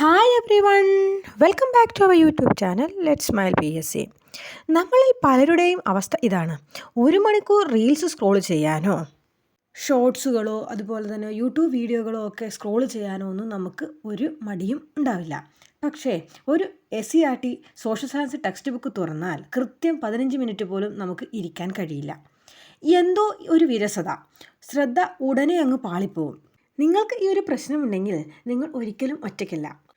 Hi every one welcome back to our YouTube channel let smile P S C നമ്മളിൽ പലരുടെയും അവസ്ഥ ഇതാണ്. ഒരു മണിക്കൂർ റീൽസ് സ്ക്രോൾ ചെയ്യാനോ ഷോർട്സുകളോ അതുപോലെ തന്നെ യൂട്യൂബ് വീഡിയോകളോ ഒക്കെ സ്ക്രോൾ ചെയ്യാനോ ഒന്നും നമുക്ക് ഒരു മടിയും ഉണ്ടാവില്ല. പക്ഷേ ഒരു S C R T social science text book തുറന്നാൽ കൃത്യം പതിനഞ്ച് മിനിറ്റ് പോലും നമുക്ക് ഇരിക്കാൻ കഴിയില്ല. എന്തോ ഒരു വിരസത. ശ്രദ്ധ ഉടനെ അങ്ങ് പാളിപ്പോവും. നിങ്ങൾക്ക് ഈ ഒരു പ്രശ്നമുണ്ടെങ്കിൽ നിങ്ങൾ ഒരിക്കലും ഒറ്റയ്ക്കല്ല.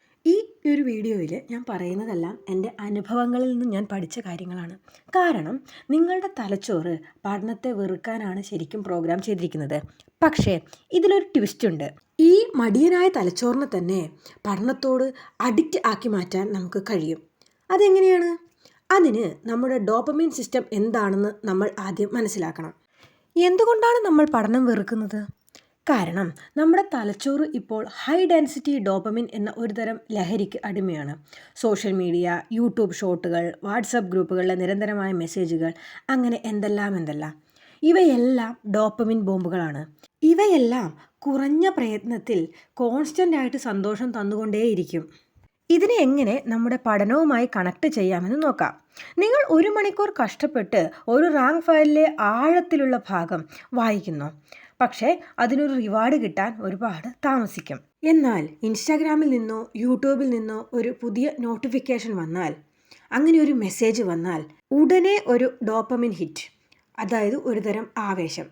ഈ ഒരു വീഡിയോയിൽ ഞാൻ പറയുന്നതെല്ലാം എന്റെ അനുഭവങ്ങളിൽ നിന്ന് ഞാൻ പഠിച്ച കാര്യങ്ങളാണ്. കാരണം നിങ്ങളുടെ തലച്ചോറ് പഠനത്തെ വെറുക്കാനാണ് ശരിക്കും പ്രോഗ്രാം ചെയ്തിരിക്കുന്നത്. പക്ഷേ ഇതിലൊരു ട്വിസ്റ്റ് ഉണ്ട്. ഈ മടിയനായ തലച്ചോറിനെ തന്നെ പഠനത്തോട് അഡിക്റ്റ് ആക്കി മാറ്റാൻ നമുക്ക് കഴിയും. അതെങ്ങനെയാണ്? അതിന് നമ്മുടെ ഡോപ്പമീൻ സിസ്റ്റം എന്താണെന്ന് നമ്മൾ ആദ്യം മനസ്സിലാക്കണം. എന്തുകൊണ്ടാണ് നമ്മൾ പഠനം വെറുക്കുന്നത്? കാരണം നമ്മുടെ തലച്ചോറ് ഇപ്പോൾ ഹൈ ഡെൻസിറ്റി ഡോപ്പമിൻ എന്ന ഒരു തരം ലഹരിക്ക് അടിമയാണ്. സോഷ്യൽ മീഡിയ യൂട്യൂബ് ഷോട്ടുകൾ വാട്സപ്പ് ഗ്രൂപ്പുകളിലെ നിരന്തരമായ മെസ്സേജുകൾ അങ്ങനെ എന്തെല്ലാം എന്തെല്ലാം. ഇവയെല്ലാം ഡോപ്പമിൻ ബോംബുകളാണ്. ഇവയെല്ലാം കുറഞ്ഞ പ്രയത്നത്തിൽ കോൺസ്റ്റന്റ് ആയിട്ട് സന്തോഷം തന്നുകൊണ്ടേയിരിക്കും. ഇതിനെ എങ്ങനെ നമ്മുടെ പഠനവുമായി കണക്ട് ചെയ്യാമെന്ന് നോക്കാം. നിങ്ങൾ ഒരു മണിക്കൂർ കഷ്ടപ്പെട്ട് ഒരു റാങ്ക് ഫയലിലെ ആഴത്തിലുള്ള ഭാഗം വായിക്കുന്നു. പക്ഷേ അതിനൊരു റിവാർഡ് കിട്ടാൻ ഒരുപാട് താമസിക്കും. എന്നാൽ ഇൻസ്റ്റാഗ്രാമിൽ നിന്നോ യൂട്യൂബിൽ നിന്നോ ഒരു പുതിയ നോട്ടിഫിക്കേഷൻ വന്നാൽ അങ്ങനെ ഒരു മെസ്സേജ് വന്നാൽ ഉടനെ ഒരു ഡോപ്പമിൻ ഹിറ്റ് അതായത് ഒരുതരം ആവേശം.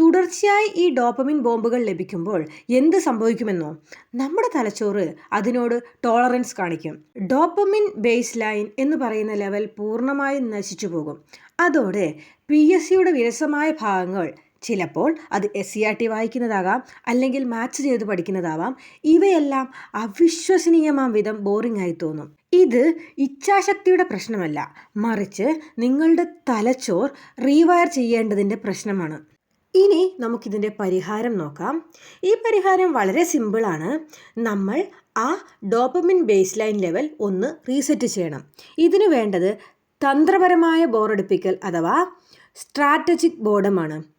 തുടർച്ചയായി ഈ ഡോപ്പമിൻ ബോംബുകൾ ലഭിക്കുമ്പോൾ എന്ത് സംഭവിക്കുമെന്നോ നമ്മുടെ തലച്ചോറ് അതിനോട് ടോളറൻസ് കാണിക്കും. ഡോപ്പമിൻ ബേസ് ലൈൻ എന്ന് പറയുന്ന ലെവൽ പൂർണമായും നശിച്ചു പോകും അതോടെ പി എസ് സിയുടെ വിരസമായ ഭാഗങ്ങൾ ചിലപ്പോൾ അത് എസ് സി ആർ ടി വായിക്കുന്നതാകാം അല്ലെങ്കിൽ മാച്ച് ചെയ്ത് പഠിക്കുന്നതാവാം. ഇവയെല്ലാം അവിശ്വസനീയമാം വിധം ബോറിംഗ് ആയി തോന്നും. ഇത് ഇച്ഛാശക്തിയുടെ പ്രശ്നമല്ല. മറിച്ച് നിങ്ങളുടെ തലച്ചോർ റീവയർ ചെയ്യേണ്ടതിന്റെ പ്രശ്നമാണ്. ഇനി നമുക്കിതിന്റെ പരിഹാരം നോക്കാം. ഈ പരിഹാരം വളരെ സിമ്പിളാണ് നമ്മൾ ആ ഡോപ്പമിൻ ബേസ് ലൈൻ ലെവൽ ഒന്ന് റീസെറ്റ് ചെയ്യണം. ഇതിന് വേണ്ടത് തന്ത്രപരമായ ബോറടിപ്പിക്കൽ അഥവാ സ്ട്രാറ്റജിക് ബോർഡമാണ്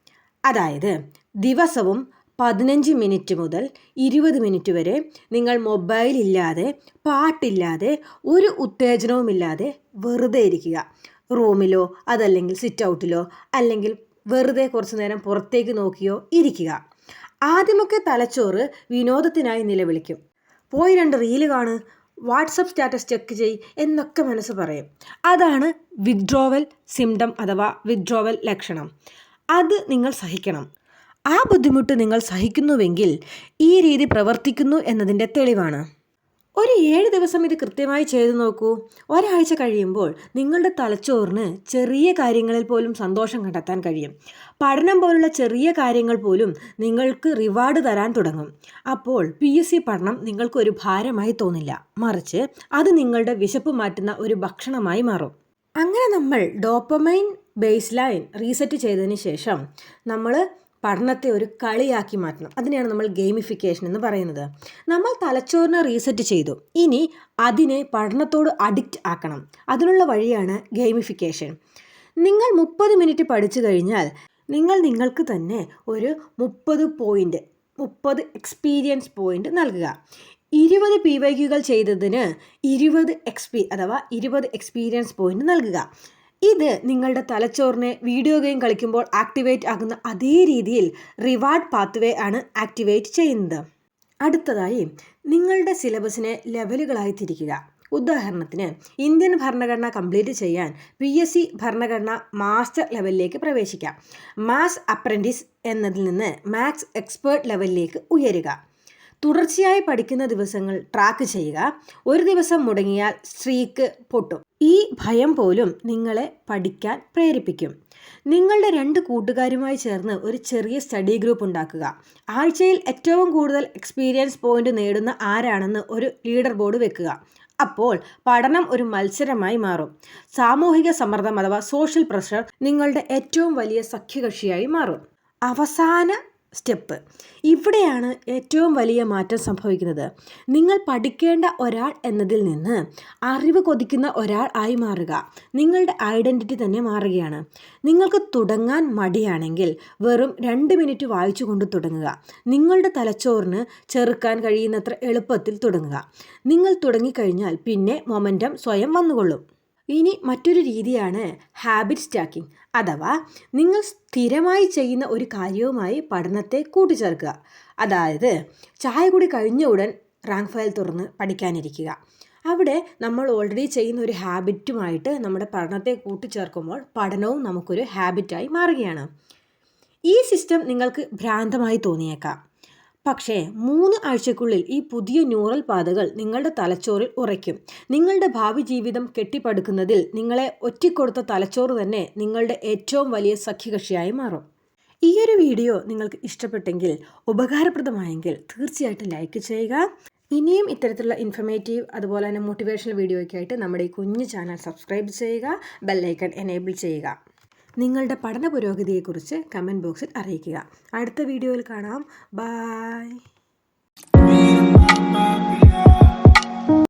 അതായത് ദിവസവും പതിനഞ്ച് മിനിറ്റ് മുതൽ ഇരുപത് മിനിറ്റ് വരെ നിങ്ങൾ മൊബൈൽ ഇല്ലാതെ പാട്ടില്ലാതെ ഒരു ഉത്തേജനവുമില്ലാതെ വെറുതെ ഇരിക്കുക. റൂമിലോ അതല്ലെങ്കിൽ സിറ്റ് ഔട്ടിലോ അല്ലെങ്കിൽ വെറുതെ കുറച്ച് നേരം പുറത്തേക്ക് നോക്കിയോ ഇരിക്കുക. ആദ്യമൊക്കെ തലച്ചോറ് വിനോദത്തിനായി നിലവിളിക്കും. പോയി രണ്ട് റീൽ കാണ് വാട്സപ്പ് സ്റ്റാറ്റസ് ചെക്ക് ചെയ് എന്നൊക്കെ മനസ്സ് പറയും. അതാണ് വിഡ്രോവൽ സിംറ്റം അഥവാ വിഡ്രോവൽ ലക്ഷണം. അത് നിങ്ങൾ സഹിക്കണം. ആ ബുദ്ധിമുട്ട് നിങ്ങൾ സഹിക്കുന്നുവെങ്കിൽ ഈ രീതി പ്രവർത്തിക്കുന്നു എന്നതിന്റെ തെളിവാണ്. ഒരു ഏഴ് ദിവസം ഇത് കൃത്യമായി ചെയ്തു നോക്കൂ. ഒരാഴ്ച കഴിയുമ്പോൾ നിങ്ങളുടെ തലച്ചോറിന് ചെറിയ കാര്യങ്ങളിൽ പോലും സന്തോഷം കണ്ടെത്താൻ കഴിയും. പഠനം പോലുള്ള ചെറിയ കാര്യങ്ങൾ പോലും നിങ്ങൾക്ക് റിവാർഡ് തരാൻ തുടങ്ങും. അപ്പോൾ പി എസ് സി പഠനം നിങ്ങൾക്കൊരു ഭാരമായി തോന്നില്ല. മറിച്ച് അത് നിങ്ങളുടെ വിശപ്പ് മാറ്റുന്ന ഒരു ഭക്ഷണമായി മാറും. അങ്ങനെ നമ്മൾ ഡോപ്പമൈൻ ബേസ് ലൈൻ റീസെറ്റ് ചെയ്തതിന് ശേഷം നമ്മൾ പഠനത്തെ ഒരു കളിയാക്കി മാറ്റണം. അതിനെയാണ് നമ്മൾ ഗെയിമിഫിക്കേഷൻ എന്ന് പറയുന്നത്. നമ്മൾ തലച്ചോറിനെ റീസെറ്റ് ചെയ്തു. ഇനി അതിനെ പഠനത്തോട് അഡിക്റ്റ് ആക്കണം. അതിനുള്ള വഴിയാണ് ഗെയിമിഫിക്കേഷൻ നിങ്ങൾ മുപ്പത് മിനിറ്റ് പഠിച്ചു കഴിഞ്ഞാൽ നിങ്ങൾ നിങ്ങൾക്ക് തന്നെ ഒരു മുപ്പത് പോയിന്റ് മുപ്പത് എക്സ്പീരിയൻസ് പോയിന്റ് നൽകുക. ഇരുപത് പി വൈക്കുകൾ ചെയ്തതിന് ഇരുപത് എക്സ്പീ അഥവാ ഇരുപത് എക്സ്പീരിയൻസ് പോയിന്റ് നൽകുക. ഇത് നിങ്ങളുടെ തലച്ചോറിനെ വീഡിയോ ഗെയിം കളിക്കുമ്പോൾ ആക്ടിവേറ്റ് ആകുന്ന അതേ രീതിയിൽ റിവാർഡ് പാത്വേ ആണ് ആക്ടിവേറ്റ് ചെയ്യുന്നത്. അടുത്തതായി നിങ്ങളുടെ സിലബസിനെ ലെവലുകളായി തിരിക്കുക. ഉദാഹരണത്തിന് ഇന്ത്യൻ ഭരണഘടന കംപ്ലീറ്റ് ചെയ്യാൻ പി എസ് സി ഭരണഘടന മാസ്റ്റർ ലെവലിലേക്ക് പ്രവേശിക്കാം. മാസ് അപ്രന്റീസ് എന്നതിൽ നിന്ന് മാത്സ് എക്സ്പേർട്ട് ലെവലിലേക്ക് ഉയരുക. തുടർച്ചയായി പഠിക്കുന്ന ദിവസങ്ങൾ ട്രാക്ക് ചെയ്യുക. ഒരു ദിവസം മുടങ്ങിയാൽ സ്ട്രീക്ക് പൊട്ടും. ഈ ഭയം പോലും നിങ്ങളെ പഠിക്കാൻ പ്രേരിപ്പിക്കും. നിങ്ങളുടെ രണ്ട് കൂട്ടുകാരുമായി ചേർന്ന് ഒരു ചെറിയ സ്റ്റഡി ഗ്രൂപ്പ് ഉണ്ടാക്കുക. ആഴ്ചയിൽ ഏറ്റവും കൂടുതൽ എക്സ്പീരിയൻസ് പോയിന്റ് നേടുന്ന ആരാണെന്ന് ഒരു ലീഡർ ബോർഡ് വെക്കുക. അപ്പോൾ പഠനം ഒരു മത്സരമായി മാറും. സാമൂഹിക സമ്മർദ്ദം അഥവാ സോഷ്യൽ പ്രഷർ നിങ്ങളുടെ ഏറ്റവും വലിയ സഖ്യകക്ഷിയായി മാറും. അവസാന സ്റ്റെപ്പ്. ഇവിടെയാണ് ഏറ്റവും വലിയ മാറ്റം സംഭവിക്കുന്നത്. നിങ്ങൾ പഠിക്കേണ്ട ഒരാൾ എന്നതിൽ നിന്ന് അറിവ് കൊതിക്കുന്ന ഒരാൾ ആയി മാറുക. നിങ്ങളുടെ ഐഡന്റിറ്റി തന്നെ മാറുകയാണ്. നിങ്ങൾക്ക് തുടങ്ങാൻ മടിയാണെങ്കിൽ വെറും രണ്ട് മിനിറ്റ് വായിച്ചു കൊണ്ട് തുടങ്ങുക. നിങ്ങളുടെ തലച്ചോറിന് ചെറുക്കാൻ കഴിയുന്നത്ര എളുപ്പത്തിൽ തുടങ്ങുക. നിങ്ങൾ തുടങ്ങിക്കഴിഞ്ഞാൽ പിന്നെ മൊമെന്റം സ്വയം വന്നുകൊള്ളും. ഇനി മറ്റൊരു രീതിയാണ് ഹാബിറ്റ് സ്റ്റാക്കിംഗ് അഥവാ നിങ്ങൾ സ്ഥിരമായി ചെയ്യുന്ന ഒരു കാര്യവുമായി പഠനത്തെ കൂട്ടിച്ചേർക്കുക. അതായത് ചായ കൂടി കഴിഞ്ഞ ഉടൻ റാങ്ക് ഫയൽ തുറന്ന് പഠിക്കാനിരിക്കുക. അവിടെ നമ്മൾ ഓൾറെഡി ചെയ്യുന്ന ഒരു ഹാബിറ്റുമായിട്ട് നമ്മുടെ പഠനത്തെ കൂട്ടിച്ചേർക്കുമ്പോൾ പഠനവും നമുക്കൊരു ഹാബിറ്റായി മാറുകയാണ്. ഈ സിസ്റ്റം നിങ്ങൾക്ക് ഭ്രാന്തമായി തോന്നിയേക്കാം. പക്ഷേ മൂന്ന് ആഴ്ചക്കുള്ളിൽ ഈ പുതിയ ന്യൂറൽ പാതകൾ നിങ്ങളുടെ തലച്ചോറിൽ ഉറയ്ക്കും. നിങ്ങളുടെ ഭാവി ജീവിതം കെട്ടിപ്പടുക്കുന്നതിൽ നിങ്ങളെ ഒറ്റിക്കൊടുത്ത തലച്ചോറ് തന്നെ നിങ്ങളുടെ ഏറ്റവും വലിയ സഖ്യകക്ഷിയായി മാറും. ഈ ഒരു വീഡിയോ നിങ്ങൾക്ക് ഇഷ്ടപ്പെട്ടെങ്കിൽ ഉപകാരപ്രദമായെങ്കിൽ തീർച്ചയായിട്ടും ലൈക്ക് ചെയ്യുക. ഇനിയും ഇത്തരത്തിലുള്ള ഇൻഫർമേറ്റീവ് അതുപോലെ തന്നെ മോട്ടിവേഷണൽ വീഡിയോയ്ക്കായിട്ട് നമ്മുടെ ഈ കുഞ്ഞു ചാനൽ സബ്സ്ക്രൈബ് ചെയ്യുക. ബെല്ലൈക്കൺ എനേബിൾ ചെയ്യുക. നിങ്ങളുടെ പഠന പുരോഗതിയെക്കുറിച്ച് കമന്റ് ബോക്സിൽ അറിയിക്കുക. അടുത്ത വീഡിയോയിൽ കാണാം. ബായ്